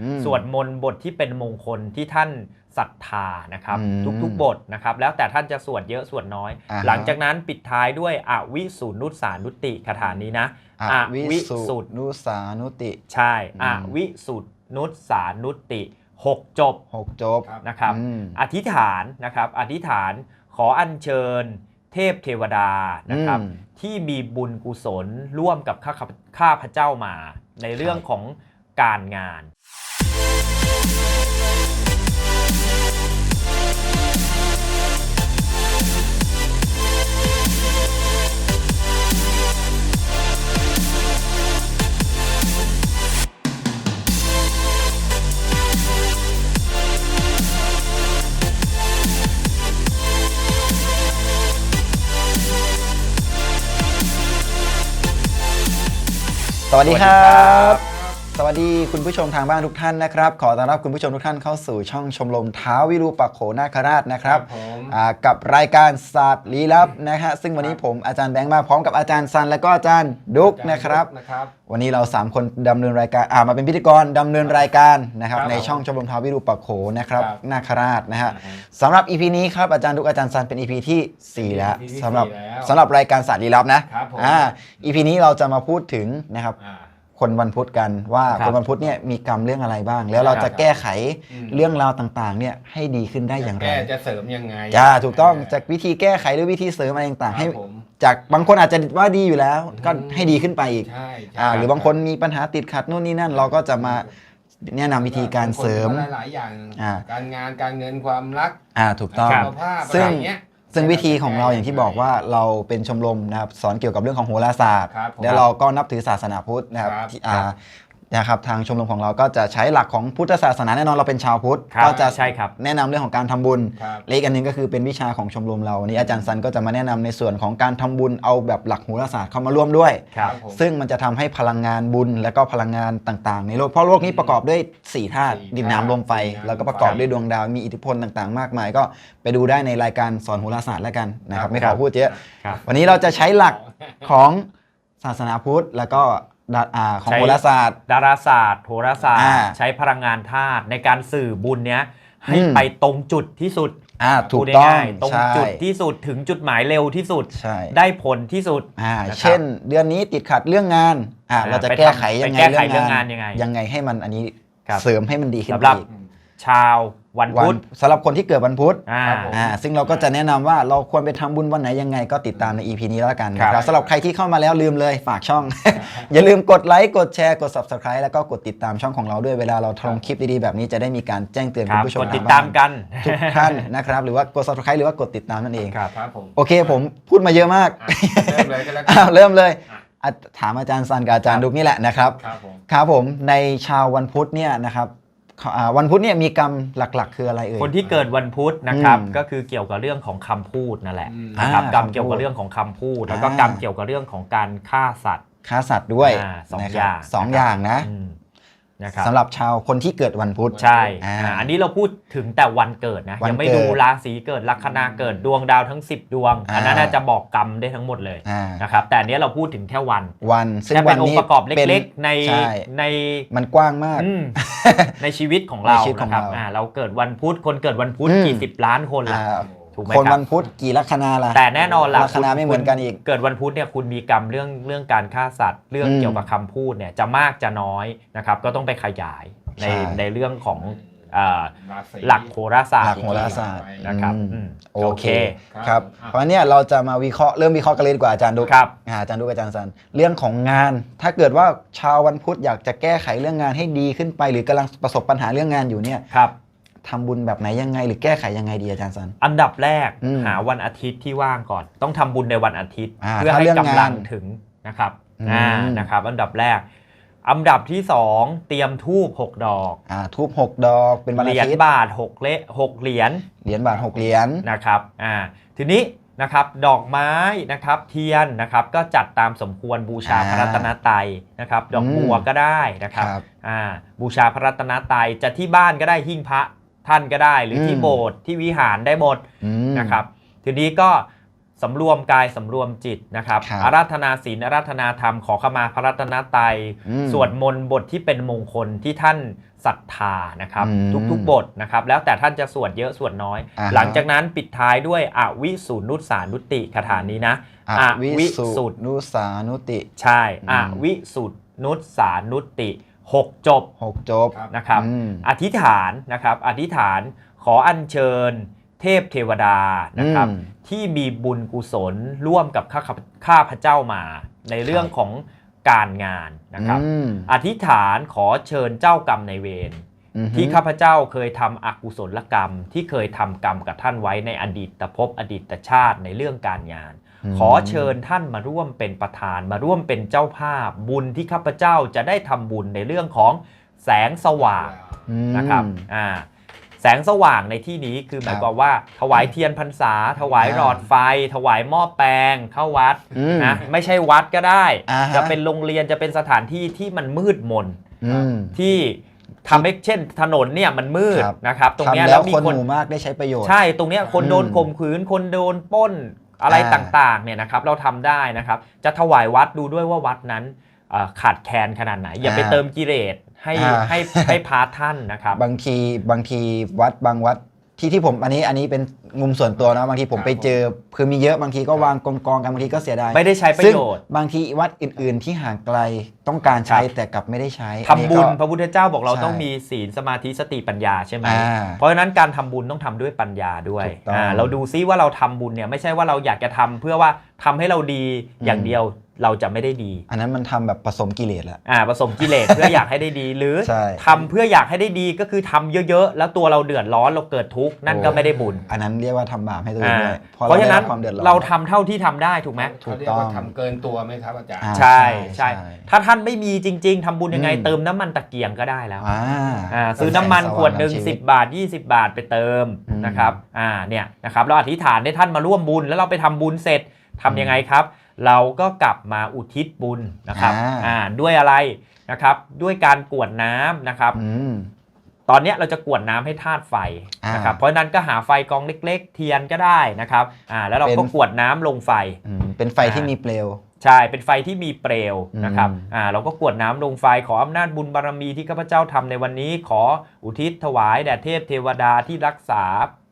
อืมสวดมนต์บทที่เป็นมงคลที่ท่านศรัทธานะครับอืมทุกๆบทนะครับแล้วแต่ท่านจะสวดเยอะสวดน้อยอ่าฮะหลังจากนั้นปิดท้ายด้วยอวิสูนุสานุติคาถานี้นะอวิสุนุสานุติ ใช่อือมวิสุนุสานุติหกจบหกจบครับนะครับอืมอธิษฐานนะครับอธิษฐานขออัญเชิญเทพเทวดานะครับอืมที่มีบุญกุศลร่วมกับข้าพข้าพเจ้ามาในเรื่องของ การงาน สวัสดีครัสวัสดีครับบ สวัสดีคุณผู้ชมทางบ้านทุกท่านนะครับ ขอต้อนรับคุณผู้ชมทุกท่านเข้าสู่ช่องชมรมท้าววิรูปักโขนาคราชนะครับผมอ่ากับรายการศาสตร์ลี้ลับนะฮะซึ่งวันนี้ผมอาจารย์แบงค์มาพร้อมกับอาจารย์ซันและก็อาจารย์ดุ๊กนะครับ นะครับ วันนี้เรา 3 คนดำเนินรายการอ่ามาเป็นพิธีกรดำเนินรายการนะครับครับในช่องชมรมท้าววิรูปักโขนะครับครับนาคราชนะฮะอือฮึสำหรับ EP นี้ครับอาจารย์ดุ๊กอาจารย์ซันเป็น EP ที่ 4 แล้ว EP ที่สำหรับสี่แล้วสำหรับรายการศาสตร์ลี้ลับนะครับผม อ่า EP นี้เราจะมาพูดถึงนะครับ อ่า คนวันพุธกันว่าครัคบนวันพุธเนี่ยมีกรรมเรื่องอะไรบ้าง แล้วเราครัจะบแก้ไขอืม เรื่องราวต่างๆเนี่ยให้ดีขึ้นได้อย่างไรแก้จะเสริมยังไงจ้าถูกต้องจากวิธีแก้ไขหรือวิธีเสริมอะไรต่างๆคให้รับผม จากบางคนอาจจะว่าดีอยู่แล้วก็อืม ให้ดีขึ้นไปอีก ใช่ใช่อ่าหรือบางคนมีปัญหาติดขัดนู่นนี่นั่น เราก็จะมาแนะนำวิธีการเสริมบงคนก็หลายๆอย่าง อ่า การงานการเงินความรักอ่าถูกต้อง สุขภาพซึ่ง อะไรอย่างเงี้ย ซึ่งวิธีของเราอย่างที่บอกว่าเราเป็นชมรมนะครับสอนเกี่ยวกับเรื่องของโหราศาสตร์ ครับผมแล้วเราก็นับถือศาสนาพุทธนะครับครับที่อ่า นะครับทางชมรมของเราก็จะใช้หลักของพุทธศาสนาแน่นอนเราเป็นชาวพุทธครับก็จะใช่ครับแนะนำเรื่องของการทำบุญครับเลขอันหนึงก็คือเป็นวิชาของชมรมเราวันนี้อาจารย์ซันก็จะมาแนะนำในส่วนของการทำบุญเอาแบบหลักโหราศาสตร์เข้ามาร่วมด้วยครับผมซึ่งมันจะทำให้พลังงานบุญและก็พลังงานต่างๆ ในโลกเพราะโลกนี้ประกอบด้วย4ธาตุสี่ดินน้ำลมไฟธาตุแล้วก็ประกอบด้วยดวงดาวมีอิทธิพลต่างๆ มากมาย ก็ไปดูได้ในรายการสอนโหราศาสตร์แล้วกันนะครับไม่ขครัอบพูดเยอะครับวันนี้เราจะใช้หลักของศาสนาพุทธแล้วก็ ดาอ่าของใช้ โหราศาสตร์ ดาราศาสตร์ โหราศาสตอ่าร์ ใช้พลังงานธาตุในการสื่อบุญเนี้ยให้อืม ไปตรงจุดที่สุดอ่าถูกพูดต้องง่ายๆตรงใช่จุดที่สุดถึงจุดหมายเร็วที่สุด ใช่ได้ผลที่สุด อ่านะครับเช่น เดือนนี้ติดขัดเรื่องงานอ่าอ่าเราจะไปแก้ไขทำยังไงไปแก้ไขเรื่องงานยังไงยังไงให้มันอันนี้ครับ เสริมให้มันดีขึ้นสำหรับไปอีก ชาว วันวัพุนธสำหรับคนที่เกิดวันพุธอ่าครับผมอ่าซึ่งเราก็จะแนะนำว่าเราควรไปทำบุญวันไหนยังไงก็ติดตามใน EP นี้แล้วกันนะคครัรับบสำหรับใครที่เข้ามาแล้วลืมเลยฝากช่อง อย่าลืมกดไลค์กดแชร์กด Subscribe แล้วก็กดติดตามช่องของเราด้วยเวลาเราลงคลิปดีๆแบบนี้จะได้มีการแจ้งเตือนคคุณรับผู้ชมกดติดทงบ้ตามกันทุกท่านนะครับ หรือว่ากด Subscribe หรือว่ากดติดตามนั่นเองครับครับผมโอเคผมพูดมาเยอะมากอะเริ่มเลยก็แล้วกัอ้าวเริ่มเลยอะอะถามอาจารย์ซันกับอาจารย์ดุกนี่แหละนะครับ ครับผมครับผมในชาววันพุธเนี่ยนะครับอ่า วันพุธเนี่ยมีกรรมหลักๆ คืออะไรเอ่ยคนที่เกิดวันพุธนะครับอืมก็คือเกี่ยวกับเรื่องของคำพูดนั่นแหละอืมนะครับอ่ากรรมคำพูดเกี่ยวกับเรื่องของคำพูด แล้วก็อ่ากรรมเกี่ยวกับเรื่องของการฆ่าสัตว์ค้าสัตว์ด้วยอ่าสองนะคอรับย่างสองนะครับอย่างนะอืม นะครับสำหรับชาวคนที่เกิดวันพุธใช่อ่าอ่าอันนี้เราพูดถึงแต่วันเกิดนะ วันยังไม่เกิดดูราศีเกิดลัคนาเกิดดวงดาวทั้ง 10 ดวง อ่า อันนั้นน่าจะบอกกรรมได้ทั้งหมดเลยอ่านะครับแต่อันเนี้ยเราพูดถึงแค่วันวันซึ่งแค่วัเป็นนองนี้ค์ประกอบเล็กๆ ในใช่ในมันกว้างมาก อืม ในชีวิตของเราในชีวิตของนะครับเราอ่าเราเกิดวันพุธคนเกิดวันพุธอืม กี่สิบล้านคนล่ะ อ่า ถูกไหมคนครัวับนพุธกี่ลัคนาล่ะแต่แน่นอนล่ะลัคนาคุณไม่เหมือนกันอีก เกิดวันพุธเนี่ยคุณมีกรรมเรื่องเรื่องการฆ่าสัตว์ เรื่องอืมเกี่ยวกับคำพูดเนี่ยจะมากจะน้อยนะครับ ก็ต้องไปขยายในใช่ ในเรื่องของเอ่อราศี หลักโหราศาสหตลักร์โหราศาสตร์นะครับอืมอืมโอเคครับครับอะเพราะฉะนั้นเนี่ยเราจะมาวิเคราะห์เริ่มวิเคราะห์กันเลยดีกว่าอาจารย์ดุกครับ อ่าอาจารย์ดุกอาจารย์ซัน เรื่องของงานถ้าเกิดว่าชาววันพุธอยากจะแก้ไขเรื่องงานให้ดีขึ้นไป หรือกำลังประสบปัญหาเรื่องงานอยู่เนี่ย ครับ ทำบุญแบบไหนยังไง หรือแก้ไขยังไงดีอาจารย์ซัน อันดับแรกอืมหาวันอาทิตย์ที่ว่างก่อน ต้องทำบุญในวันอาทิตย์อ่าเพื่อถ้าให้เรื่องกำลังงานถึงนะครับอืมอ่านะครับ อันดับแรก อันดับที่สองเตรียมทูบหกดอกอ่าทูบหกดอก เป็นวันเหอารียญทิตย์บาทหกเละหกเหรียญเหรียญบาทหกเหรียญนะครับอ่าทีนี้นะครับดอกไม้นะครับเทียนนะครับก็จัดตามสมควรบูชาอ่าพระรัตนตรัยนะครับดอกอืมบัวก็ได้นะครับครับอ่าบูชาพระรัตนตรัยจะที่บ้านก็ได้หิ้งพระ ท่านก็ได้ หรืออมที่โบสถ์ที่วิหารได้หมดอืมนะครับ ทีนี้ก็สำรวมกายสำรวมจิตนะครับครับ อาราธนาศีลอาราธนาธรรมขอขมาพระรัตนตรัยอืมสวดมนต์บทที่เป็นมงคลที่ท่านศรัทธานะครับอืมทุกๆบทนะครับ แล้วแต่ท่านจะสวดเยอะสวดน้อยอ่าฮะหลังจากนั้นปิดท้ายด้วยอวิสูนุตสานุติคาถานี้นะอวิสุทนุสานุติ ใช่อือมวิสุนุตสานุติ หกจบหกจบครับนะครับ อืม อธิษฐานนะครับ อธิษฐานขออัญเชิญเทพเทวดานะครับ อืม ที่มีบุญกุศลร่วมกับข้าพข้าพเจ้ามา ในเรื่องของการงานนะครับ อืมอธิษฐานขอเชิญเจ้ากรรมในายเวร อือฮึที่ข้าพเจ้าเคยทำอกุศลกรรม ที่เคยทำกรรมกับท่านไว้ในอดีตภพอดีตชาติในเรื่องการงาน ขอเชิญท่านมาร่วมเป็นประธานมาร่วมเป็นเจ้าภาพบุญที่ข้าพเจ้าจะได้ทำบุญในเรื่องของแสงสว่างอืมนะครับอ่าแสงสว่างในที่นี้คือหมายครับความว่า ถวายเทียนพรรษา ถวายอ่าหลอดไฟ ถวายหม้อแปลงเข้าวัดอืมนะไม่ใช่วัดก็ได้อ่าฮะจะเป็นโรงเรียนจะเป็นสถานที่ที่มันมืดมนอืมที่ทำให้เช่นถนนเนี่ยมันมืดครับนะครับ ตรงเนี้ยทำแล้แล้ววมีคนคนหมู่มากได้ใช้ประโยชน์ ใช่ตรงเนี้ยคนอืมโดนข่มขืนคนโดนปล้น อะไรอ่าต่างๆเนี่ยนะครับเราทำได้นะครับ จะถวายวัดดูด้วยว่าวัดนั้นเอ่อขาดแคลนขนาดไหน อย่าไปอ่าเติมกิเลสให้อ่าให้ให้พาร์ทท่านนะครับ บางทีบางทีวัดบางวัด ที่ที่ผมอันนี้อันนี้เป็นมุมส่วนตัวนะบางทีผมครับไปเจอคือมีเยอะบางทีก็วางกองกองๆกันบางทีก็เสียดายไม่ได้ใช้ประซึ่งโยชน์ บางทีวัดอื่น ๆ ที่ห่างไกลต้องการใช้ครับแต่กลับไม่ได้ใช้ทำบุญอันนี้พระพุทธเจ้าบอกเราใช่ต้องมีศีลสมาธิสติปัญญาใช่ไหมอ่าเพราะฉะนั้นการทำบุญต้องทำด้วยปัญญาด้วยถูกต้องอ่าเราดูซิว่าเราทำบุญเนี่ยไม่ใช่ว่าเราอยากจะทำเพื่อว่าทำให้เราดีอย่างอืมเดียว เราจะไม่ได้ดี อันนั้นมันทำแบบผสมกิเลสแล้วอ่าผสมกิเลสเพื่ออยากให้ได้ดีหรือใช่ทำเพื่ออยากให้ได้ดีก็คือทำเยอะๆ แล้วตัวเราเดือดร้อนเราเกิดทุกข์นั่นก็ไม่ได้บุญ อันนั้นเรียกว่าทำบาปให้ตัวเองอ่าด้วยเพราะฉะนั้นได้บความเดือดร้อนเราทำเท่าที่ทำได้ถูกไหมถูเขากเรียต้กองว่าทำเกินตัวไหมครับอาจารย์อ่าใช่ใช่ใช่ถ้าท่านไม่มีจริง ๆทำบุญยังไงอืมเติมน้ำมันตะเกียงก็ได้แล้วอ่าอ่าซื้อน้ำมันขวดหนึ่งแสงสสิว่างบาท 20 บาทไปเติมอืมนะครับอ่าเนี่ยนะครับเราอธิษฐานให้ท่านมาร่วมบุญแล้วเราไปทำบุญเสร็จทำยังไงครับ เราก็กลับมาอุทิศบุญนะครับอ่าอ่าด้วยอะไรนะครับด้วยการกรวดน้ำนะครับอืมตอนเนี้ยเราจะกรวดน้ำให้ธาตุไฟอ่านนะครับเพราะฉะนั้นก็หาไฟกองเล็ก ๆ เทียนก็ได้นะครับอ่าแล้วเราเป็ก็นกรวดน้ำลงไฟอืมเป็นไฟที่มีเปลวใช่เป็นไฟที่มีเปลวอืมนะครับอ่าเราก็กรวดน้ำลงไฟขออำนาจบุญบารมีที่ข้าพเจ้าทำในวันนี้ ขออุทิศถวายแด่เทพเทวดาที่รักษา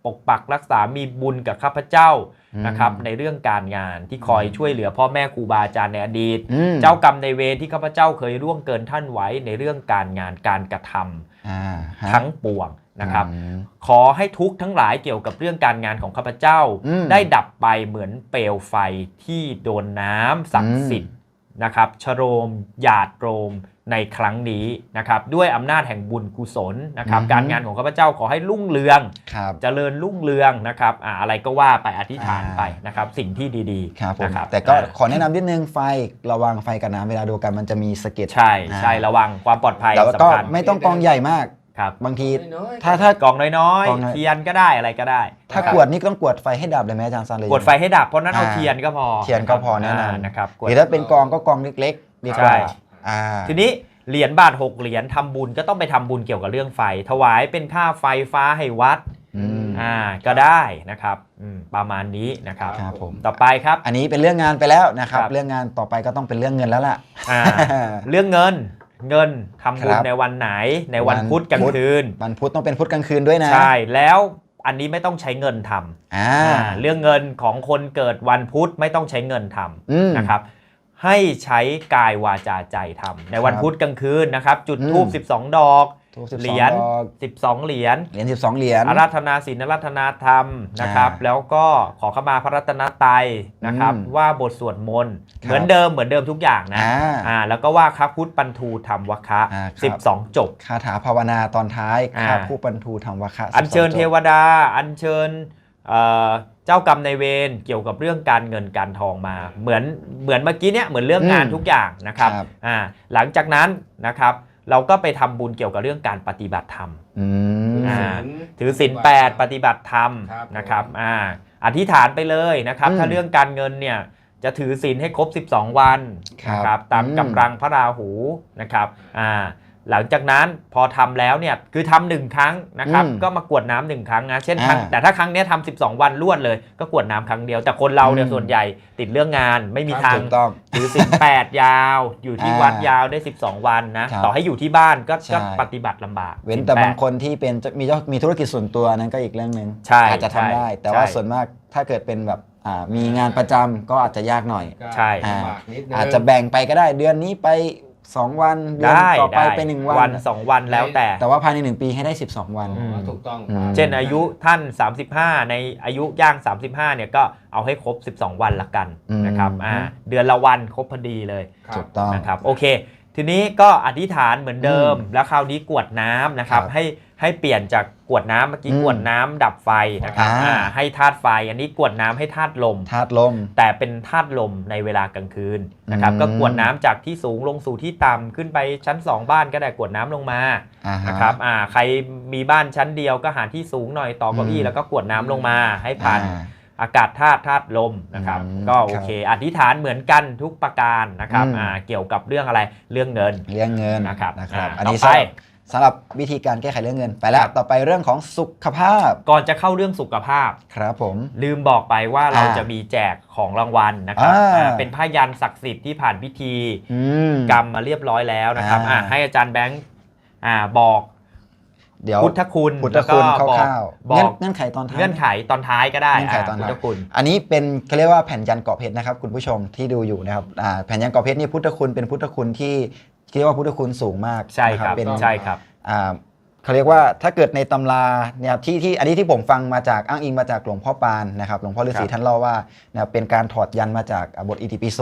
ปกปักรักษามีบุญกับข้าพเจ้าอืมนะครับในเรื่องการงานที่คอยช่วยเหลือพ่อแม่ครูบาอาจารย์ในอดีตอืมเจ้ากรรมในายเวรที่ข้าพเจ้าเคยร่วงเกินท่านไว้ในเรื่องการงานการกระทำอ่าฮะทั้งปวงนะครับอืมขอให้ทุกข์ทั้งหลายเกี่ยวกับเรื่องการงานของข้าพเจ้าอืมได้ดับไปเหมือนเปลวไฟที่โดนน้ำศักดิ์สิทธิ์นะครับชโรมหยาดโรม ในครั้งนี้นะครับด้วยอำนาจแห่งบุญกุศลนะครับอืมการงานของข้าพเจ้าขอให้รุ่งเรืองครับเจริญรุ่งเรืองนะครับอ่าอะไรก็ว่าไปอธิษฐานอ่าไปนะครับสิ่งที่ดีครับผมนะครับแต่ก็อ่าขอแนะนำนิดนึงไฟระวังไฟกับน้ำเวลาดูกันมันจะมีสะเก็ดใช่ใช่อ่าระวังความปลอดภัยแล้วก็สำคัญไม่ต้องกองใหญ่มากครับบางทีน้อยๆถ้าถ้ากองน้อยกองน้อยๆเทียนก็ได้อะไรก็ได้ ถ้ากวดนี่ต้องกวดไฟให้ดับเลยไหมอาจารย์ซันเลยกดไฟให้ดับเพราะนั้นเอาอ่าเทียนก็พอเทียนก็พอแนะนำานะครับกหดรือถ้าเป็นกองก็กองเล็กๆดีกว่าใช่อ่า ทีนี้เหรียญบาท6เหรียญทำบุญก็ต้องไปทำบุญเกี่ยวกับเรื่องไฟ ถวายเป็นค่าไฟฟ้าให้วัดอืมอ่าก็ได้นะครับอืมประมาณนี้นะครับครับผมต่อไปครับ อันนี้เป็นเรื่องงานไปแล้วนะครับครับเรื่องงานต่อไปก็ต้องเป็นเรื่องเงินแล้วล่ะอ่าเรื่องเงินเงินทำบุญครับในวันไหนในวันวันพุธกลางพุธคืนวันพุธต้องเป็นพุธกลางคืนด้วยนะใช่แล้วอันนี้ไม่ต้องใช้เงินทำอ่าอ่าเรื่องเงินของคนเกิดวันพุธไม่ต้องใช้เงินทอืมำนะครับ ให้ใช้กายวาจาใจทำในวันครับพุธกลางคืนนะครับ จุดอืมธูป12 ดอกทูบสิบเหสรีองยญดอก12 เหรียญเหรียญสิบสองเหรียญอาราธนาศีลอาราธนาธรรมนะครับอ่าแล้วก็ขอขมาพระรัตนตรัยนะครับอืมว่าบทสวดมนต์ครับเหมือนเดิมเหมือนเดิมทุกอย่างนะอ่าอ่าแล้วก็ว่าครับพุทธปันทูธรรมวคะอ่าครับ12 จบคาถาภาวนาตอนท้ายอ่าข้าผู้บรรทูธรรมวคะอัญเชิญ12เทวดา อัญเชิญเอ่อเจ้ากรรมในายเวรเกี่ยวกับเรื่องการเงินการทองมา เหมือนเหมือนเมื่อกี้เนี่ยเหมือนเรื่องงานทุกอย่างนะครับครับ อ่าหลังจากนั้นนะครับเราก็ไปทำบุญเกี่ยวกับเรื่องการปฏิบัติธรรม อืม อ่า ถือศีลแปดปฏิบัติธรรมครับนะครับอ่าอธิษฐานไปเลยนะครับ อืมถ้าเรื่องการเงินเนี่ยจะถือศีลให้ครบ 12 วันครับนะครับตามอืม กำลังพระราหูนะครับอ่า หลังจากนั้นพอทำแล้วเนี่ยคือทำหนึ่งครั้งนะครับอืมก็มากรวดน้ำหนึ่งครั้งนะเช่นครั้งอ่าแต่ถ้าครั้งเนี้ยทำ12วันรวดเลย ก็กรวดน้ำครั้งเดียว แต่คนเราเนี่ยอืมส่วนใหญ่ติดเรื่องงาน ไม่มีครับทางถูกต้องถือสินแปดยาว อยู่ที่อ่าวัดยาวได้ 12 วันนะครับต่อให้อยู่ที่บ้านก็ใช่ก็ปฏิบัติลำบากเว้นศีลแต่ปดบางคนที่เป็นมีเจ้ามีธุรกิจส่วนตัวนั้นก็อีกเรื่องหนึ่งใช่อาจจะทำใช่ได้ แต่ว่าใช่ส่วนมากถ้าเกิดเป็นแบบอ่ามีงานประจำก็อาจจะยากหน่อยก็ใช่อ่าลำบากนิดนึงอาจจะแบ่งไปก็ได้เดือนนี้ไป 2 วันเดือนได้ต่อไปได้ไปหนึ่งวัวันนสองวันแล้วแต่ แต่ว่าภายใน 1 ปีให้ได้ 12 วันอ๋อถูกต้องอืมเช่นอายุท่าน 35 ในอายุย่าง 35 เนี่ยก็เอาให้ครบ 12 วันละกันอืม นะครับอ่าเดือนละวันครบพอดีเลยครับ ถูกต้อง นะครับโอเค ทีนี้ก็อธิษฐานเหมือนเดิม แล้วคราวนี้กรวดน้ำนะครับ ครับให้ ให้เปลี่ยนจากกรวดน้ำเมื่อกี้อืมกรวดน้ำดับไฟนะครับอ่า อ่าให้ธาตุไฟ อันนี้กรวดน้ำให้ธาตุลม ธาตุลม แต่เป็นธาตุลมในเวลากลางคืนนะครับ อืม ก็กรวดน้ำจากที่สูงลงสู่ที่ต่ำขึ้นไปชั้น 2 บ้านก็ได้กรวดน้ำลงมาอ่าฮะ นะครับอ่าใครมีบ้านชั้นเดียวก็หาที่สูงหน่อยต่อเก้าอี้อืม แล้วก็กรวดน้ำลงมา ให้ผ่านอ่าอากาศธาตุธาตุลมนะครับ อืมก็โอเค อธิษฐานเหมือนกันทุกประการนะครับอืม อ่าเกี่ยวกับเรื่องอะไรเรื่องเงินเรื่องเงินนะครับนะครับ อ่าอันนี้ต่อไปสำหรับ สำหรับวิธีการแก้ไขเรื่องเงินไปแล้วครับต่อไปเรื่องของสุขภาพ ก่อนจะเข้าเรื่องสุขภาพ ครับผม ลืมบอกไปว่าเราอ่าจะมีแจกของรางวัลนะครับอ่าอ่าเป็นผ้ายันศักดิ์สิทธิ์ที่ผ่านพิธีอืมกรรมมาเรียบร้อยแล้วนะครับอ่าอ่าให้อาจารย์แบงค์อ่าบอกเดี๋ยวพุทธคุณพุทธคุณแล้วก็คร่าวบๆอกเงื่อนบอกเงื่อนไขตอนท้ายเงื่อนไขตอนท้ายก็ได้เงื่อนไขอ่าตอนพุท้ายทธคุณ อันนี้เป็นเขาเรียกว่าแผ่นยันเกาะเพชรนะครับคุณผู้ชมที่ดูอยู่นะครับอ่าแผ่นยันเกาะเพชรนี่พุทธคุณเป็นพุทธคุณที่ เรียกว่าพุทธคุณสูงมากใช่ครับนะเป็นใช่ครับ อ่าเขาเรียกว่าถ้าเกิดในตำราเนี่ยที่ที่อันนี้ที่ผมฟังมาจากอ้างอิงมาจากหลวงพ่อปานนะครับหลวงพ่อฤาษีครับ ท่านเล่าว่านะครับเป็นการถอดยันมาจากบทอิติปิโส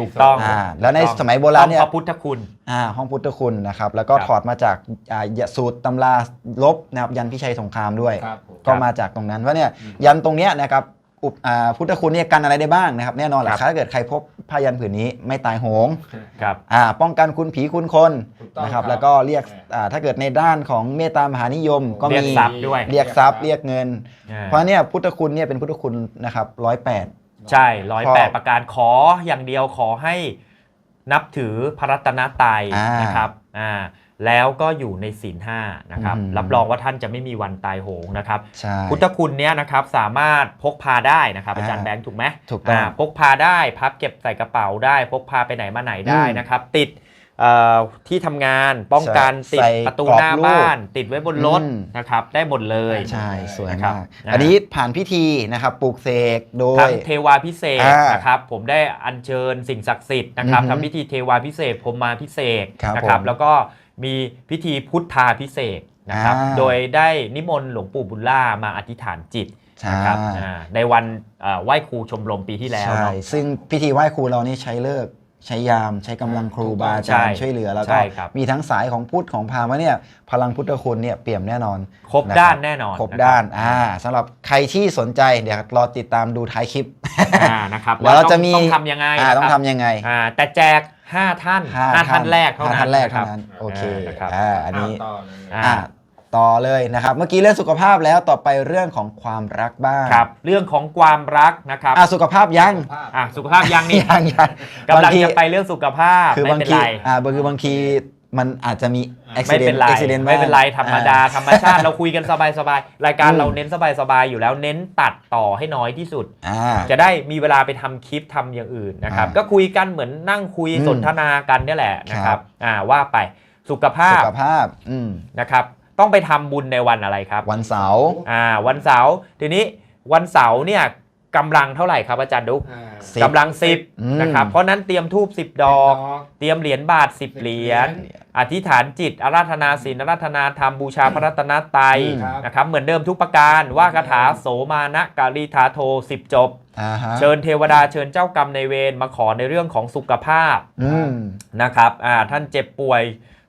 ถูกต้องอ่าแล้วในสมัยโบราณเนี่ย ต้องพระพุทธคุณ อ่าห้องพุทธคุณนะครับแล้วก็ครับ ถอดมาจากอ่าสูตรตำราลบนะครับยันพิชัยสงครามด้วย ครับผม ก็มาจากตรงนั้นว่าเนี่ยอืมยันตรงเนี้ยนะครับ อุปอ่าพุทธคุณเนี่ยกันอะไรได้บ้างนะครับ แน่นอนแหครัละบถ้าเกิดใครพบผ้ายันผืนนี้ไม่ตายโหงครับอ่าป้องกันคุณผีคุณคนถูกต้องนะครับครับ แล้วก็เรียกอ่าถ้าเกิดในด้านของเมตตามหานิยม ก็เรียมีกทรัพย์ด้วยเรียกทรัพย์เรียกเงินอ่าเพราะเนี่ยพุทธคุณเนี่ยเป็นพุทธคุณนะครับร้อยแปดใช่ร้อยข้อแปดประการขออย่างเดียวขอให้นับถือพระรัตนตรัยอ่านนะครับอ่า แล้วก็อยู่ในศีลห้านะครับ อืม รับรองว่าท่านจะไม่มีวันตายโหงนะครับ ใช่ พุทธคุณเนี้ยนะครับสามารถพกพาได้นะครับอ่าอาจารย์แบงค์ถูกไหมถูกต้องาพกพาได้พับเก็บใส่กระเป๋าได้ พกพาไปไหนมาไหนได้อืมนะครับ ติดเอ่อที่ทำงานป้องกันใส่ติดประตูกรอบหน้ารูปบ้าน ติดไว้บนรถอืม นะครับ ได้หมดเลย ใช่สวยนะครับมากอ่าอันนี้ผ่านพิธีนะครับปลูกเสกโดทั้ยงเทวาพิเศษอ่านนะครับ ผมได้อัญเชิญสิ่งศักดิ์สิทธิ์นะครับอือฮึทำพิธีเทวาพิเศษพรหมาพิเศษครับนะครับ ผมแล้วก็ มีพิธีพุทธาพิเศษนะครับ อ่า โดยได้นิมนต์หลวงปู่บุญล่ามาอธิษฐานจิตใช่นะครับอ่าในวันเอ่อไหว้ครูชมรมปีที่แล้วใช่เนาะ ซึ่งพิธีไหว้ครูเรานี่ใช้เลิกษ์ใช้ยาม ใช้กำลังครูบาอาจารย์ใช่ช่วยเหลือแล้วใช่ก็ครับ มีทั้งสายของพุทธของพราหมณ์ว่าเนี่ยพลังพุทธคุณเนี่ยเปี่ยมแน่นอน ครบนะด้านแน่นอนครบนะด้านอ่าสำหรับใครที่สนใจเดี๋ยวรอติดตามดูท้ายคลิป อ่านะครับแล้วเราต้องจะมี ต้องทำยังไงอ่าต้องนะครับทำยังไง อ่าแต่แจก 5 ท่านห้าห้าท่านแรกเท่าห้นั้นท่านแรกนะคเท่ารับนั้นโอเคอ่านะครับอ่าอันนี้ต่อเลยอ่าอ่าต่อเลยนะครับ เมื่อกี้เรื่องสุขภาพแล้วต่อไปเรื่องของความรักบ้างครับ เรื่องของความรักนะครับอ่าสุขภาพยังภาพอะสุขภาพยังนี่ยังยังกำลังบาทีจะไปเรื่องสุขภาพคือไม่บางเป็นทีไรอ่าคือบางทีมันอาจจะมี ไม่เป็นไร accident ไม่เป็นไรบ้างธรรมดาอ่ธรรมชาติเราคุยกันสบายๆรายการอืมเราเน้นสบายๆอยู่แล้วเน้นตัดต่อให้น้อยที่สุด อ่า จะได้มีเวลาไปทำคลิปทำอย่างอื่นนะครับ อ่าก็คุยกันเหมือนนั่งคุยอืมสนทนากันเนี่ยแหละนะคครัรับ บอ่าว่าไปสุขภาสุพขภาพอืมนะครับ ต้องไปทำบุญในวันอะไรครับวันเสาร์ อ่าวันเสาร์ทีนี้วันเสาร์เนี่ย กำลังเท่าไหร่ครับอาจารย์ดุ๊กอ่าสิบกำลังอืม10นะครับเพราะนั้นเตรียมทูบ10ดอก เตรียมเหรียญบาท10เหรียญ อธิษฐานจิตอาราธนาศีลอาราธนาธรรมบูชาพระรัตนตรัยอืมครับนะครับเหมือนเดิมทุกประการว่าคาถาโสมานะกาลีธาโท10จบ อ่าฮะเชิญเทวดาเชิญเจ้ากรรมในายเวรมาขอในเรื่องของสุขภาพอืม นะครับอ่าท่านเจ็บป่วย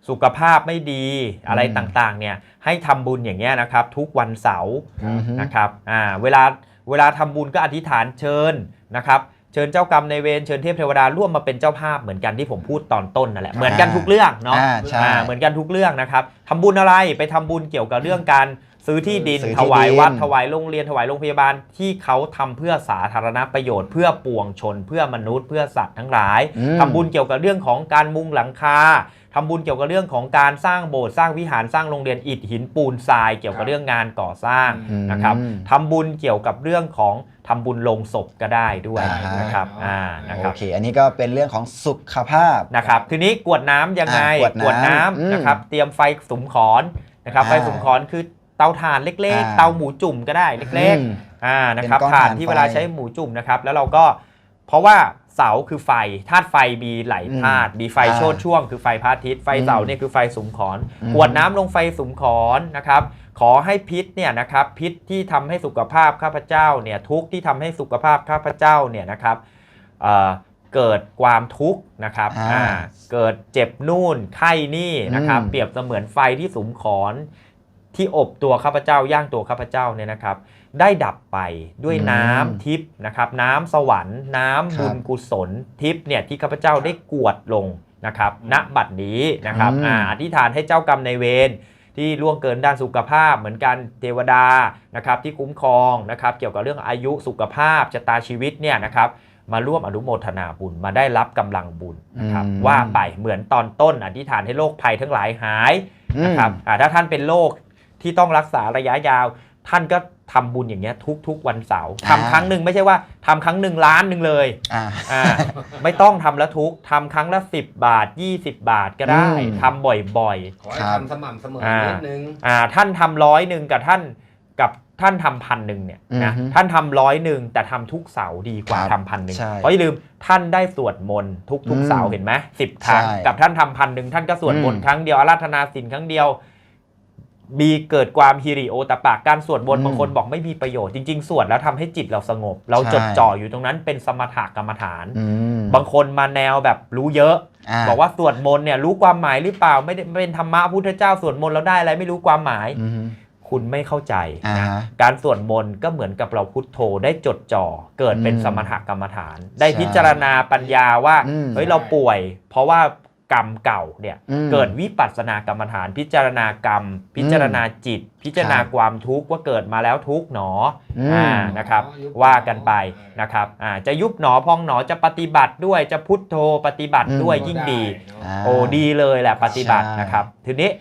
สุขภาพไม่ดีอะไรอืม ต่างๆเนี่ยให้ทำบุญอย่างเงี้ยนะครับทุกวันเสาร์อืมฮึนะครับอ่าเวลา เวลาทำบุญก็อธิษฐานเชิญนะครับเชิญเจ้ากรรมในายเวรเชิญเทพเทวดาร่วมมาเป็นเจ้าภาพเหมือนกันที่ผมพูดตอนต้นนั่นแหละเหมือนกันทุกเรื่องเนาะอ่าใช่อ่าเหมือนกันทุกเรื่องนะครับทำบุญอะไรไปทำบุญเกี่ยวกับเรื่องการซื้อที่ดินซื้อที่ถวายวัดดินถวายโรงเรียนถวายโรงพยาบาลที่เขาทำเพื่อสาธารณประโยชน์เพื่อปวงชน เพื่อมนุษย์เพื่อสัตว์ทั้งหลายอืมทำบุญเกี่ยวกับเรื่องของการมุงหลังคา ทำบุญเกี่ยวกับเรื่องของการสร้างโบสถ์สร้างวิหารสร้างโรงเรียนอิฐหินปูนทราย เกี่ยวกับเรื่องงานก่อสร้างอืมนะครับทำบุญเกี่ยวกับเรื่องของทำบุญลงศพก็ได้ด้วยอ่าฮะนะครับอ่านะคโอรับเค อันนี้ก็เป็นเรื่องของสุขภาพนะครับทีนี้กรวดน้ำยังไงอ่ากรวดน้ำอืมนะครับเตรียมไฟสุมขอนนะครับอ่าไฟสุมขอนคือเตาถ่านเล็กอ่าๆเตาหมูจุ่มก็ได้เล็กอืมๆอ่านะครับเป็นก้อนถ่านถ่านที่ไฟเวลาใช้หมูจุ่มนะครับแล้วเราก็เพราะว่า เสาคือไฟธาตุไฟมีหลายอืมธาตุมีไฟอ่าโชดช่วง คือไฟพระอาทิตย์ไฟเสาอืมเนี่ยคือไฟสุมขอนอืมกรวดน้ำลงไฟสุมขอนนะครับขอให้พิษเนี่ยนะครับพิษที่ทำให้สุขภาพข้าพเจ้าเนี่ยทุกข์ที่ทำให้สุขภาพข้าพเจ้าเนี่ยนะครับเอ่อเกิดความทุกข์นะครับอ่าอ่าเกิดเจ็บนู่นไข้นี่นะครับอืมเปรียบเสมือนไฟที่สุมขอนที่อบตัวข้าพเจ้าย่างตัวข้าพเจ้าเนี่ยนะครับ ได้ดับไปด้วยอืมน้ำทิพย์นะครับน้ำสวรรค์น้ำบุญครับกุศลทิพย์เนี่ยที่ข้าพเจ้าได้กวดลงนะครับณบัดนี้นะครับอืมอ่าอธิษฐานให้เจ้ากรรมในายเวรที่ล่วงเกินด้านสุขภาพเหมือนกันเทวดานะครับที่คุ้มครองนะครับเกี่ยวกับเรื่องอายุสุขภาพชะตาชีวิตเนี่ยนะครับมาร่วมอนุโมทนาบุญมาได้รับกำลังบุญนะครับอืมว่าไปเหมือนตอนต้นอธิษฐานให้โรคภัยทั้งหลายหายนะครับอ่าถ้าท่านเป็นโรคที่ต้องรักษาระยะยาว ท่านก็ทำบุญอย่างเงี้ยทุกๆวันเสาร์อ่าทำครั้งหนึ่งไม่ใช่ว่าทำครั้งหนึ่งล้านหนึ่งเลยอ่าอ่าไม่ต้องทำแล้วทุกทำครั้งละ 10 บาท 20 บาทก็ได้อืมทำบ่อยขอให้ครับทำสม่ำเสมออ่านินิดนึงๆอ่าท่านทำร้อยหนึ่งกับท่านกับท่านทำพันหนึ่งเนี่ยนะอือฮึท่านทำร้อยหนึ่งแต่ทำทุกเสาร์ดีกว่าครับทำพันหนึ่งใช่เพราะอย่าลืมท่านได้สวดมนต์ทุกอืมๆเสาร์เห็นไหมสิบครั้งใช่กับท่านทำพันหนึ่งท่านก็สวดมนต์อืมครั้งเดียวอาราธนาศีลครั้งเดียว มีเกิดความฮิริโอตปะการสวดมนต์อืมบางคนบอกไม่มีประโยชน์จริงๆ สวดแล้วทำให้จิตเราสงบ เราใช่จดจ่ออยู่ตรงนั้นเป็นสมถะกรรมฐานอืมบางคนมาแนวแบบรู้เยอะาบอกว่าสวดมนต์เนี่ยรู้ความหมายหรือเปล่าไม่ได้ไม่เป็นธรรมะพุทธเจ้าสวดมนต์แล้วได้อะไรไม่รู้ความหมายอืมคุณไม่เข้าใจอ่านะฮะการสวดมนต์ก็เหมือนกับเราพุทโธได้จดจ่อเกิดเป็นอืมสมถกรรมฐาน ได้ใช่พิจารณาปัญญาว่าอืมเฮ้ยเราป่วย เพราะว่า กรรมเก่าเนี่ยอืมเกิดวิปัสสนากรรมฐาน พิจารณากรรม พิจารณาจิต พิจารณาครับความทุกข์ว่าเกิดมาแล้วทุกข์หนออมอ่านะครับอ๋อยุบหนอว่ากันไปนะครับอ่าจะยุบหนอพองหนอจะปฏิบัติด้วยจะพุทโธปฏิบัติอืมด้วยยิ่งดีอ่าโอ้ดีเลยแหละปฏิบัติใช่นะครับ ทีนี้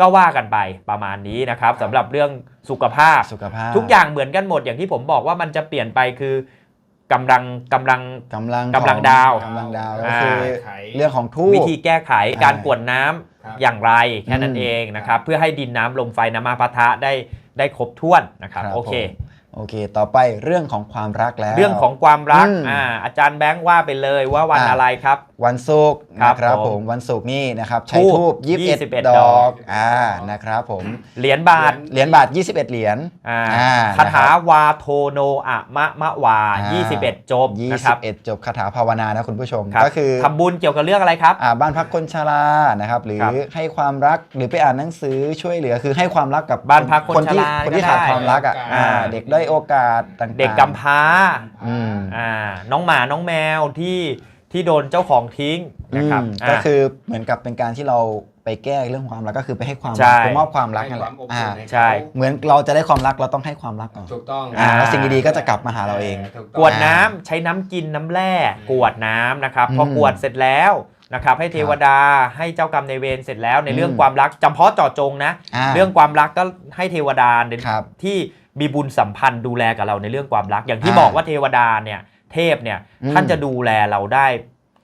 ก็ว่ากันไปประมาณนี้นะครับสำหรับเรื่องสุขภาพสุขภาพ ทุกอย่างเหมือนกันหมดอย่างที่ผมบอกว่ามันจะเปลี่ยนไปคือ กำลังกำลัง กำลังกำลังของดาวกำลังดาวก็อ่าคือเรื่องของทูบวิธีแก้ไขการอ่ากวดน้ำครับ อย่างไรแค่นั้นอืมเองนะครับ เพื่อให้ดินน้ำลมไฟน้ำมาปะทะได้ได้ครบถ้วนนะครับครับโอเคผม โอเค ต่อไปเรื่องของความรักแล้ว เรื่องของความรัก อืม อ่า อาจารย์แบงค์ว่าไปเลยว่าวันอ่าอะไรครับ วันศุกร์ครับนะครับผม ผมวันศุกร์นี่นะครับใช้ธูปทูบ21 21ดอกอ่านะครับผมเหรียญบาท เหรียญบาท 21 เหรียญ อ่าอ่าคาถาวาโทโนอะมะมะวา อ่า 21 จบนะครับ21 จบคาถาภาวนานะคุณผู้ชม รับก็คือทำบุญเกี่ยวกับเรื่องอะไรครับ อ่าบ้านพักคนชรานะครับ หรือครับให้ความรักหรือไปอ่านหนังสือช่วยเหลือคือให้ความรักกับบ้านพักคนที่ชราคนที่ก็ได้ ขาดความรักอะอ่าอ่า เด็กด้อยโอกาสต่างๆเด็กกำพร้าอืมอ่าน้องหมาน้องแมวที่ที่โดนเจ้าของทิ้งนะครับอืมอ่าก็คือเหมือนกับเป็นการที่เราไปแก้เรื่องความรักก็คือไปให้ความใช่รักไปมอบความรักให้นั่นคแหวาละมอบอ่าอุ่นให้ใช่เขาเหมือนเราจะได้ความรักเราต้องให้ความรักก่อนถูกต้องอ่าแล้วสิ่งดีๆก็จะกลับมาหาเราเองถูต้กวดน้ำใช้น้ำกินน้ำแร่กวดน้ำนะครับอืมพอกวดเสร็จแล้วนะครับให้เทวดาให้เจ้ากรรมในายเวรเสร็จแล้วในเรื่องอืมความรักจำเพาะเจาะจงนะาเรื่องความรักก็ให้เทวดาในครับที่ มีบุญสัมพันธ์ดูแลกับเราในเรื่องความรัก อย่างที่อ่าบอกว่าเทวดาเนี่ยเทพเนี่ยอืมท่านจะดูแลเราได้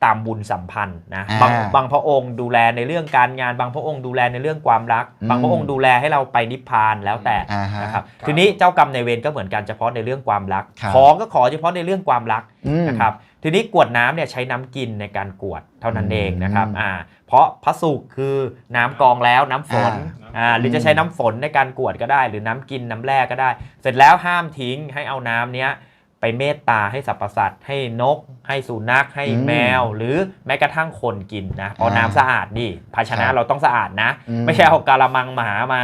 ตามบุญสัมพันธ์นะอ่าบางบางพระองค์ดูแลในเรื่องการงาน บางพระองค์ดูแลในเรื่องความรักอืมบางพระองค์ดูแลให้เราไปนิพพานแล้วแต่อ่าฮะนะครับทีนี้เจ้ากรรมในายเวรก็เหมือนกันเฉพาะในเรื่องความรักครับขอก็ขอเฉพาะในเรื่องความรักอืมนะครับ ทีนี้กวดน้ำเนี่ยใช้น้ำกินในการกวดเท่านั้นเองนะครับอืมอ่าเพราะพระสุกร์คือน้ำกรองแล้วน้ำฝนอ่าอ่าหรือจะใช้น้ำฝนในการกวดก็ได้ หรือน้ำกินน้ำแร่ก็ได้ เสร็จแล้วห้ามทิ้งให้เอาน้ำเนี้ยไปเมตตาให้สรรพสัตว์ให้นก ให้สุนัขให้อืมแมว หรือแม้กระทั่งคนกินนะเพราะอ่าน้ำสะอาดนี่ภาชนะครับเราต้องสะอาดนะอืมไม่ใช่เอากาละมังหมามา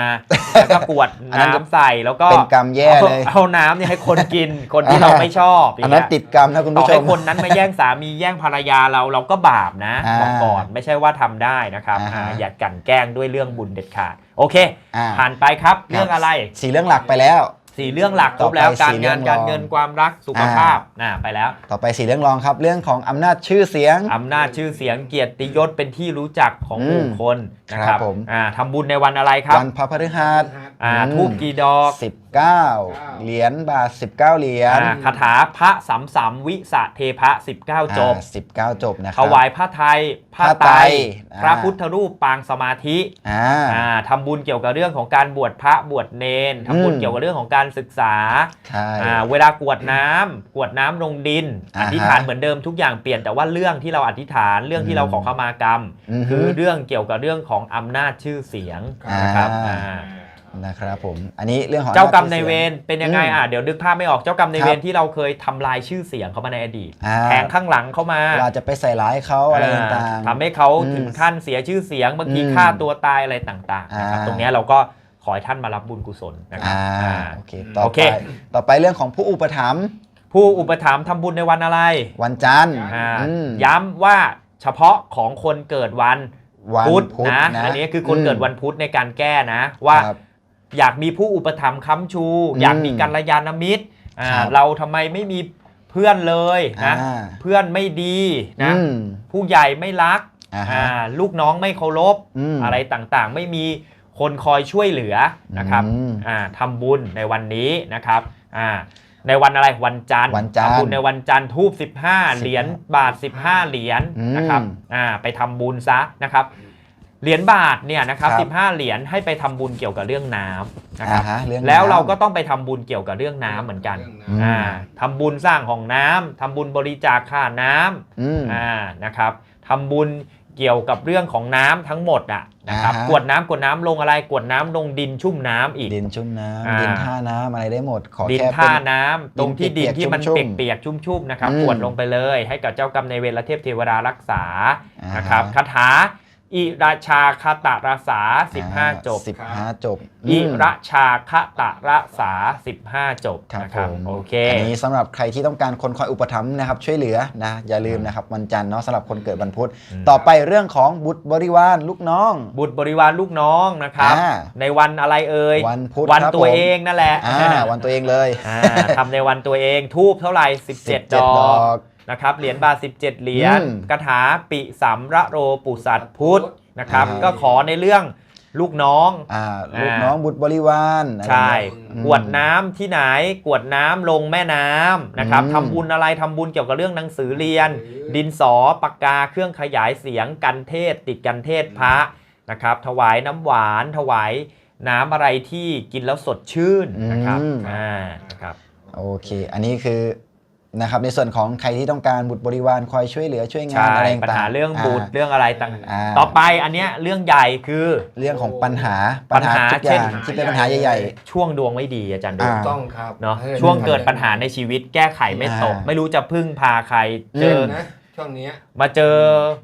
แล้วก็กวดอันนั้นน้ำใส่แล้วก็เป็นกรรมแย่เลยเอาเอาน้ำเนี่ยให้คนกินคนที่เราไม่ชอบอันนั้นย่างเงี้ยติดกรรมนะคุณต่อผู้ชให้มคนนั้นมาแย่งสามีแย่งภรรยาเราเราก็บาปนะอ่าบอกก่อนไม่ใช่ว่าทำได้นะครับอ่าฮะอ่าอย่ากลั่นแกล้งด้วยเรื่องบุญเด็ดขาด โอเคอ่าผ่านไปครับเรื่องอะไรสี่เรื่องหลักไปแล้ว สี่เรื่องหลักครต่อบไปแล้วการสี่เรื่งาอนงการรองเงินความรักสุขภาพน่ะไปแล้วต่อไปสี่เรื่องรองครับ เรื่องของอำนาจชื่อเสียง อำนาจชื่อเสียงเกียรติยศเป็นที่รู้จักของหมู่อืมคนนะคครัรับบผม อ่าทำบุญในวันอะไรครับวันพระพฤหัส อ่าอืม ทูบกี่ดอก 19 เหรียญบาท 19 เหรียญอ่าคาถาพระสัมสัมวิสะเทพะ 19 จบ อ่า19 จบนะคถรับ วายผ้าไทยผ้าผ้าไตไตรรพระอ่า พุทธรูปปางสมาธิ อ่า อ่าทำบุญเกี่ยวกับเรื่องของการบวชพระบวชเนนทำบุญอืม เกี่ยวกับเรื่องของการศึกษาใช่ อ่าเวลากรวดน้ำกรวดน้ำลงดินอ่าอฮะธิษฐานเหมือนเดิมทุกอย่างเปลี่ยนแต่ว่าเรื่องที่เราอธิษฐานเรื่องที่เราขอขมากรรม อือฮึคือเรื่องเกี่ยวกับเรื่องของอำนาจชื่อเสียงนะครับอ่า อ่า นะครับผม อันนี้เรื่องของเจ้ากรรมอำในจเวชื่อรสียเป็นยังไงอืมอะเดี๋ยวนึกภาพไม่ออกเจ้ากรรมในเวรครับที่เราเคยทำลายชื่อเสียงเขามาในอดีตอ่าแทงข้างหลังเข้ามาเราจะไปใส่ร้ายเขาอะไรต่าง ทำให้เขาอืมถึงขั้นเสียชื่อเสียงบางทีอืมฆ่าตัวตายอะไรต่างๆนะครับอ่า ตรงเนี้ยเราก็ขอให้ท่านมารับบุญกุศลนะๆครับอ่าอ่า โอเคต่อโอไปเคต่อไปเรื่องของผู้อุปถัมภ์ผู้อุปถัมภ์ทำบุญในวันอะไรวันจันทร์อ่าอืมย้ำว่าเฉพาะของคนเกิดวันวันพุธพุธนะนะอันนี้คือคนอืมเกิดวันพุธในการแก้นะว่า ครับ อยากมีผู้อุปถัมภ์ค้ำชูอืมอยากมีกัลยาณมิตรอ่าครับเราทำไมไม่มีเพื่อนเลยนะอ่าเพื่อนไม่ดีนะอืมผู้ใหญ่ไม่รักอ่าฮะอ่าลูกน้องไม่เคารพอืมอะไรต่างๆ ไม่มีคนคอยช่วยเหลือนะครับอืมอ่าทำบุญในวันนี้นะครับอ่าในวันอะไรวันจันทร์วันจันทร์ทำบุญในวันจันทร์ทูบ15 เหรียญบาท 15 เหรียญอืมนะครับอ่าไปทำบุญซะนะครับ เหรียญบาทเนี่ยนะครับครับ 15 เหรียญให้ไปทำบุญเกี่ยวกับเรื่องน้ำนะครับอ่าฮะเรื่องแล้วเราน้ำก็ต้องไปทำบุญเกี่ยวกับเรื่องน้ำเหมือนกันอืม อ่าทำบุญสร้างห้องน้ำทำบุญบริจาคค่าน้ำ อืม อ่า นะครับทำบุญเกี่ยวกับเรื่องของน้ำทั้งหมดอะนะครับ อ่าฮะกรวดน้ำกรวดน้ำลงอะไรกรวดน้ำลงดินชุ่มน้ำอีก ดินชุ่มน้อ่าำดินท่าน้ำอะไรได้หมด ขอดินแค่ท่าเป็นน้ำตรงที่ดินที่มันชุ่มๆเปียกๆชุ่มๆนะครับอืมกรวดลงไปเลย ให้กับเจ้ากรรมในายเวรและเทพเทวดารักษา อ่าฮะนะครับ คาถา อิราชาคาตะราษา15จบ สิบห้าจบอิมระชาคตะระสา 15 จบครับนะผมโอเคอันนี้สำหรับใครที่ต้องการคนคอยอุปถัมภ์นะครับช่วยเหลือนะอย่าลืมนะครับวันจันทร์เนาะสำหรับคนเกิดวันพุธอืมต่อไปเรื่องของบุตรบริวารลูกน้อง บุตรบริวารลูกน้องนะครับอ่าในวันอะไรเอ่ยวันพุธวันครับตัวผมเองนั่นแหละอ่าวันตัวเองเลยอ่าทำในวันตัวเองทูบเท่าไหร่17 ดอก นะครับเหรียญบาท 17 เหรียญอืมคาถาปิสัมระโรปุสัตพุทธนะครับ อ่า ก็ขอในเรื่องลูกน้อง อ่าลูกน้องบุตรบริวารอะไร ใช่อืมกวดน้ำที่ไหนกวดน้ำลงแม่น้ำนะครับอืม ทำบุญอะไรทำบุญเกี่ยวกับเรื่องหนังสือเรียน ดินสอปากกาเครื่องขยายเสียงกันเทศ ติดกันเทศพระนะครับ ถวายน้ำหวาน ถวายน้ำอะไรที่กินแล้วสดชื่นนะครับอืม อ่านะครับ โอเค อันนี้คือ นะครับในส่วนของใครที่ต้องการบุตรบริวารคอยช่วยเหลือช่วยงานใช่อะไรต่างๆปัญหาเรื่องบุตรเรื่องอะไรต่างอ่าต่อไปอันเนี้ยเรื่องใหญ่คือเรื่องของปัญหาปัญหาทุกอย่างเช่นที่เป็นปัญหาใหญ่ช่วงดวงไม่ดีอาจารย์ดูอ่าต้องครับเนาะออช่วงเกิดปัญหาในชีวิตแก้ไขไม่ตกอ่าไม่รู้จะพึ่งพาใครอืมเจอนะช่วงเนี้ยมาเจอ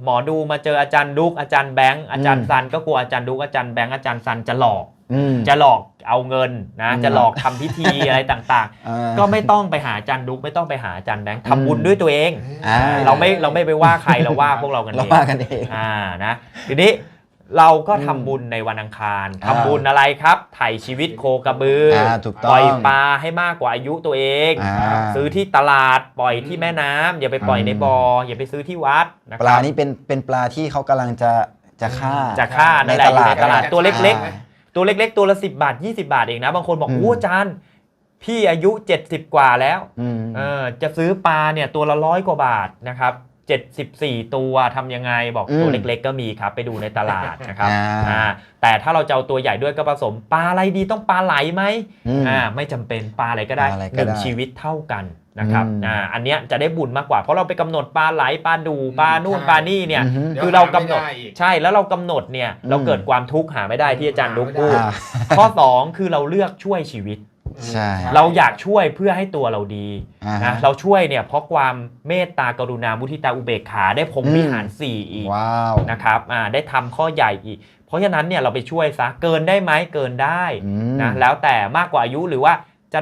หมอดูมาเจออาจารย์ดุกอาจารย์แบงค์อาจารย์ซันก็กลัวอาจารย์ดุกอาจารย์แบงค์อาจารย์ซันจะหลอกๆอืมจะหลอกเอาเงินนะอืมจะหลอกทำพิธีอะไรต่างอ่าๆก็ไม่ต้องไปหาอาจารย์ดุกไม่ต้องไปหาอาจารย์แบงค์ทำบุญด้วยตัวเองอ่าเราไม่เราไม่ไปว่าใครเราว่าพวกเรากันเราเองว่ากันเองอ่านะทีนี้เราก็อืมทำบุญในวันอังคารอ่าทำบุญอะไรครับ ไถ่ชีวิตโคกระบืออาถูกต้องปล่อยปลาให้มากกว่าอายุตัวเองอ่าซื้อที่ตลาดปล่อยที่แม่น้ำอย่าไปปล่อยในบ่ออย่าไปซื้อที่วัดนะคปรับลานี้เป็นเป็นปลาที่เขากำลังจะจะฆ่าจะฆ่านั่นแหละอยู่ในตลาดในตลาดตัวเล็กอ่าๆ ตัวเล็กๆ ตัวละ 10 บาท 20 บาทเองนะ บางคนบอกอืม โอ้อาจารย์พี่อายุ 70 กว่าแล้วอืม เออจะซื้อปลาเนี่ยตัวละร้อยกว่าบาทนะครับ74 ตัวทำยังไงบอกอืมตัวเล็กๆ ก็มีครับ ไปดูในตลาดนะครับอ่า อ่าแต่ถ้าเราจะเอาตัวใหญ่ด้วยก็ผสมปลาอะไรดีต้องปลาไหลไหมอืมอ่าไม่จำเป็นปลาอะไรก็ได้ปลาอะไรก็หนึ่งได้ ชีวิตเท่ากัน นะครับอืมอ่าอันเนี้ยจะได้บุญมากกว่า เพราะเราไปกำหนดปลาไหลปลาดูปลานู่นปลานี่เนี่ยอือฮึดี๋ยวคือเรากำหนดไม่ไอีกใช่แล้วเรากำหนดเนี่ยอืมเราเกิดความทุกข์หาไม่ได้ที่อาจารย์ดุ๊กพูดอ่าข้อ 2 คือเราเลือกช่วยชีวิตใช่เราอยากช่วยเพื่อให้ตัวเราดีอ่าฮะนะเราช่วยเนี่ยเพราะความเมตตากรุณามุทิตาอุเบกขาได้พรหมอืมวิหารสี่อีกว้าวนะครับอ่าได้ทำข้อใหญ่อีก เพราะฉะนั้นเนี่ยเราไปช่วยซะเกินได้ไหมเกินได้อืมนะแล้วแต่มากกว่าอายุหรือว่าจะ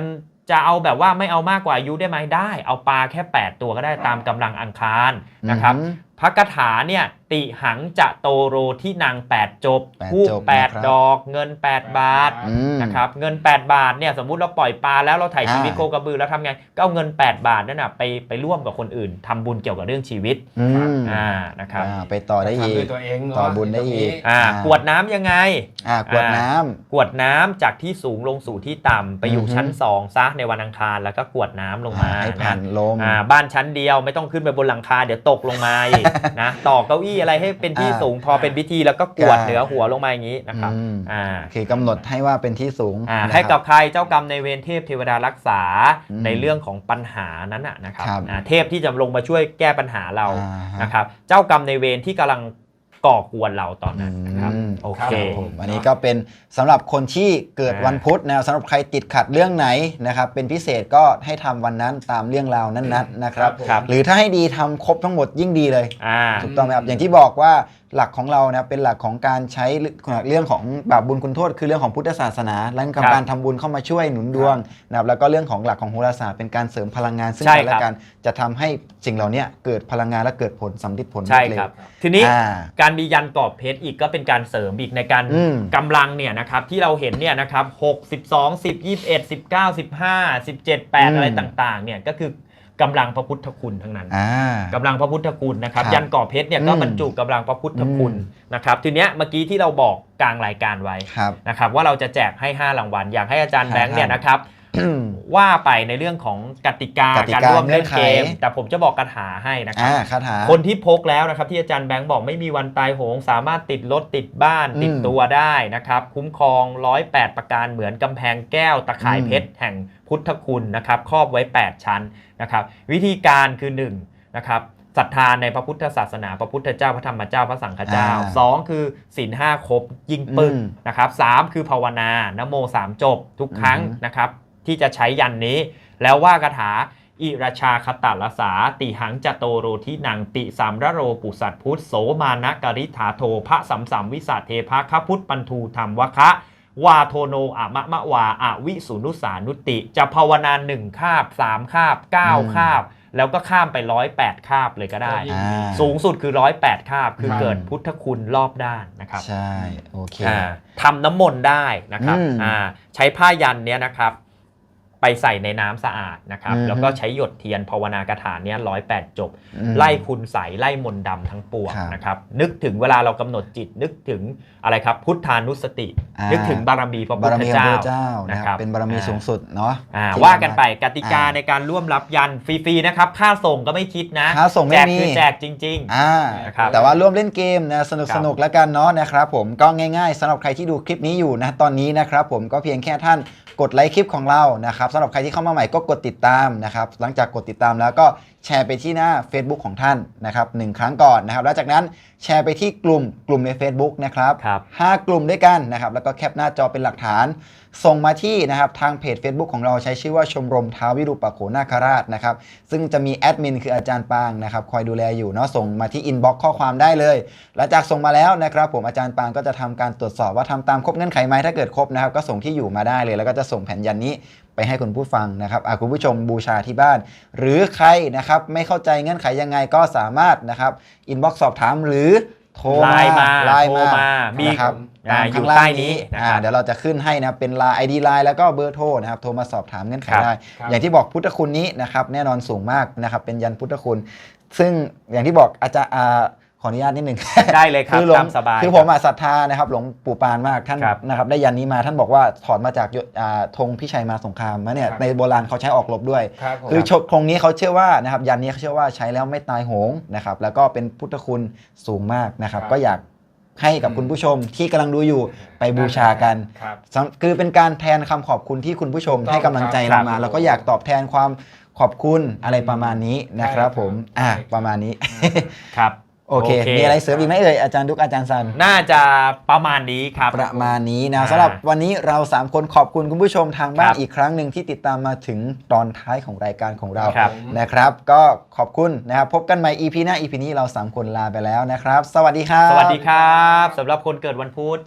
จะเอาแบบว่าไม่เอามากกว่าอายุได้ไหมได้ เอาปลาแค่ 8 ตัวก็ได้ตามกำลังอังคารนะครับอืมพระคาถาเนี่ย ติหังจะโตโรที่นาง 8 จบแปดทูบจบแปดนะครับ ดอกเงิน 8 บาทอืม นะครับเงิน 8 บาทเนี่ยสมมุติเราปล่อยปลาแล้วเราถ่ายอ่าชีวิตโคกระบือแล้วทำไงก็เอาเงิน 8 บาทนั่นนะไปไปร่วมกับคนอื่นทำบุญเกี่ยวกับเรื่องชีวิตอืมอ่านะครับอ่าไปต่อได้อีกทำด้วยตัวเองเนะต่อบุญได้อีก อ่าอ่ากวดน้ำยังไง อ่ากวดน้ำกวดน้ำจากที่สูงลงสู่ที่ต่ำไปอยู่อือฮึ ชั้น2ซะในวันอังคารแล้วก็กวดน้ำลงมาให้ผ่านนะลม อ่าบ้านชั้นเดียวไม่ต้องขึ้นไปบนหลังคาเดี๋ยวตกลงมาอีกนะ ต่อเก้าอี้อะไรให้เป็นที่อ่าสูง พอเป็นพิธีแล้วก็กวดครับเหนือหัวลงมาอย่างนี้นะครับอืมอ่าคือกำหนดให้ว่าเป็นที่สูงอ่านะครับให้กับใครเจ้ากรรมในายเวรเทพเทวดารักษาอืมในเรื่องของปัญหานั้นนะนะครับครับอ่าเทพที่จะลงมาช่วยแก้ปัญหาเราอ่าฮะนะครับเจ้ากรรมในายเวรที่กำลัง ก่อกวนเราตอนนั้นนะครับอืมโอครัเคบผมอันนี้ก็เป็นสำหรับคนที่เกิดอ่า วันพุธนะครับสำหรับใครติดขัดเรื่องไหนนะครับ เป็นพิเศษก็ให้ทำวันนั้นตามเรื่องราวนั้นๆนะครับ ครับหรือถ้าให้ดีทำครบทั้งหมดยิ่งดีเลย อ่า ถูกต้องไหมครับอย่างที่บอกว่า หลักของเรานะเป็นหลักของการใช้เรื่องของบาปบุญคุณโทษ คือเรื่องของพุทธศาสนาและครักับการทำบุญเข้ามาช่วยหนุนดวงนะครับแล้วก็เรื่องของหลักของโหราศาสตร์เป็นการเสริมพลังงานซึ่งใช่กันและครับกันจะทำให้สิ่งเหล่านี้เกิดพลังงานและเกิดผลสำลิดผลใช่เร็วครับทีนี้อ่าการมียันกรอบเพชรอีกก็เป็นการเสริมอีกในการอืมกำลังเนี่ยนะครับที่เราเห็นเนี่ยนะครับ6 12 10 21 19 15 17 8อะไรต่างๆเนี่ยก็คือ กำลังพระพุทธคุณทั้งนั้นอ่า กำลังพระพุทธคุณนะครับ ครับยันกรอบเพชรเนี่ยก็อืมบรรจุกำลังพระพุทธคุณอืมนะครับทีเนี้ยเมื่อกี้ที่เราบอกกลางรายการไว้ครับ นะครับว่าเราจะแจกให้ 5 รางวัล อยากให้อาจารย์ครับแบงค์เนี่ยนะครับ ว่าไปในเรื่องของกติกากติกาการร่วมเล่นเกมเงื่อนไขแต่ผมจะบอกคาถาให้นะครับอ่าคาถาคนที่พกแล้วนะครับ ที่อาจารย์แบงค์บอกไม่มีวันตายโหง สามารถติดรถติดบ้านอืมติดตัวได้นะครับ คุ้มครอง 108 ประการเหมือนกำแพงแก้วตะข่ายอืมเพชรแห่งพุทธคุณนะครับครอบไว้ 8 ชั้นนะครับ วิธีการคือ1นะครับศรัทธาในพระพุทธศาสนา พระพุทธเจ้าพระธรรมเจ้าพระสังฆเจ้าอ่าสองคือศีลห้าครบยิงปึกอืมนะครับสามคือภาวนานโมสามจบทุกครั้งอือฮึนะครับ ที่จะใช้ยันนี้ แล้วว่าคาถาอิราชาคตาลสาติหังจโตโรทินังติสามระโรปุสัตพุทธโสมานกริธาโทพระสัมสัมวิสาเทพะคพุทธปันทูธรรมวคะวาโทโนอะมะมะวาอะวิสุนุสานุติ จะภาวนาหนึ่งคาบสามคาบเก้าอืมคาบ แล้วก็ข้ามไปร้อยแปดคาบเลยก็ได้ อ่า สูงสุดคือร้อยแปดคาบ คือครับเกิดพุทธคุณรอบด้านนะครับใช่ โอเค อ่าทำน้ำมนต์ได้นะครับอืม อ่าใช้ผ้ายันเนี้ยนะครับ ไปใส่ในน้ำสะอาดนะครับอืมแล้วก็ใช้หยดเทียนภาวนากถาเนี้ยร้อยแปดจบอืมไล่คุณใสไล่มนต์ดำทั้งปวงครับนะครับ นึกถึงเวลาเรากำหนดจิตนึกถึงอะไรครับ พุทธานุสติอ่านึนึกถึงบารมีพระพุบาทรธมีของเจ้าพระเจ้านะครับเป็นบารมีอ่าสูงสุดเนาะอ่าที่ว่ากันไปกติกาอ่าในการร่วมรับยันฟรีๆนะครับ ค่าส่งก็ไม่คิดนะค่าส่งไม่แจกมีคือแจกจริงอ่านะครับแต่ว่าร่วมเล่นเกมนะสนุกครับสนุกแล้วกันเนาะนะครับผมก็ง่าย ๆสำหรับใครที่ดูคลิปนี้อยู่นะตอนนี้นะครับผมก็เพียงแค่ท่าน กดไลค์คลิปของเรานะครับสำหรับใครที่เข้ามาใหม่ก็กดติดตามนะครับหลังจากกดติดตามแล้วก็แชร์ไปที่หน้า Facebook ของท่านนะครับหนึ่งครั้งก่อนนะครับ แล้วจากนั้นแชร์ไปที่กลุ่มกลุ่มใน Facebook นะครับครับห้ากลุ่มด้วยกันนะครับ แล้วก็แคปหน้าจอเป็นหลักฐาน ส่งมาที่นะครับทางเพจ Facebook ของเราใช้ชื่อว่าชมรมท้าววิรูปักโขนาคราชนะครับ ซึ่งจะมีแอดมินคืออาจารย์ปางนะครับคอยดูแลอยู่เนาะส่งมาที่อินบ็อกข้อความได้เลย หลังจากส่งมาแล้วนะครับ ผมอาจารย์ปางก็จะทำการตรวจสอบว่าทำตามครบเงื่อนไขไหมถ้าเกิดครบนะครับก็ส่งที่อยู่มาได้เลย แล้วก็จะส่งแผ่นยันนี้ ไปให้คุณผู้ฟังนะครับอะคุณผู้ชมบูชาที่บ้าน หรือใครนะครับไม่เข้าใจเงื่อนไขยังไงก็สามารถนะครับอินบ็อกสอบถามหรือโทรไลน์มาไลน์โทรมามามีนะครับอ่าตามอยู่ข้างล่างใต้นี้นะครับอ่าเดี๋ยวเราจะขึ้นให้นะเป็นไลน์ไอดีไลน์แล้วก็เบอร์โทรนะครับโทรมาสอบถามเงื่อนไขครับได้ครับอย่างที่บอกพุทธคุณนี้นะครับแน่นอนสูงมากนะครับเป็นยันพุทธคุณ ซึ่งอย่างที่บอกอาจารย์อ่า ขออนุญาตนิดหนึ่งได้เลยครับคือหลวงตามสบายคือผมอะศรัทธานะครับหลวงปู่ปานมากท่านครับนะครับได้ยันนี้มาท่านบอกว่าถอดมาจากยศอ่าธงพิชัยมาสงครามมาเนี่ยครับในโบราณเขาใช้ออกรบด้วยครับผมคือชกธงนี้เขาเชื่อว่านะครับยันนี้เขาเชื่อว่าใช้แล้วไม่ตายโหงนะครับแล้วก็เป็นพุทธคุณสูงมากนะครับครับก็อยากให้กับคุณผู้ชมที่กำลังดูอยู่ไปบูชากันครับสำคือเป็นการแทนคำขอบคุณที่คุณผู้ชมถูกต้องให้กำลังใจครัเราบมา แล้วก็อยากตอบแทนความขอบคุณอะไรประมาณนี้นะครับใช่ครับผมอะใช่ครับประมาณนี้ครับ โอเค มีอะไรเสริมอีกไหมเอ่ยอาจารย์ดุกอาจารย์ซัน น่าจะประมาณนี้ครับ ประมาณนี้นะอ่าสำหรับวันนี้เรา 3 คนขอบคุณคุณผู้ชมทางบ้าคนรับอีกครั้งหนึ่งที่ติดตามมาถึงตอนท้ายของรายการของเราครับ นะครับ ก็ขอบคุณนะครับ พบกันใหม่ EP หน้า EP นี้เรา 3 คนลาไปแล้วนะครับ สวัสดีครับ สวัสดีครับสำหรับคนเกิดวันพุธ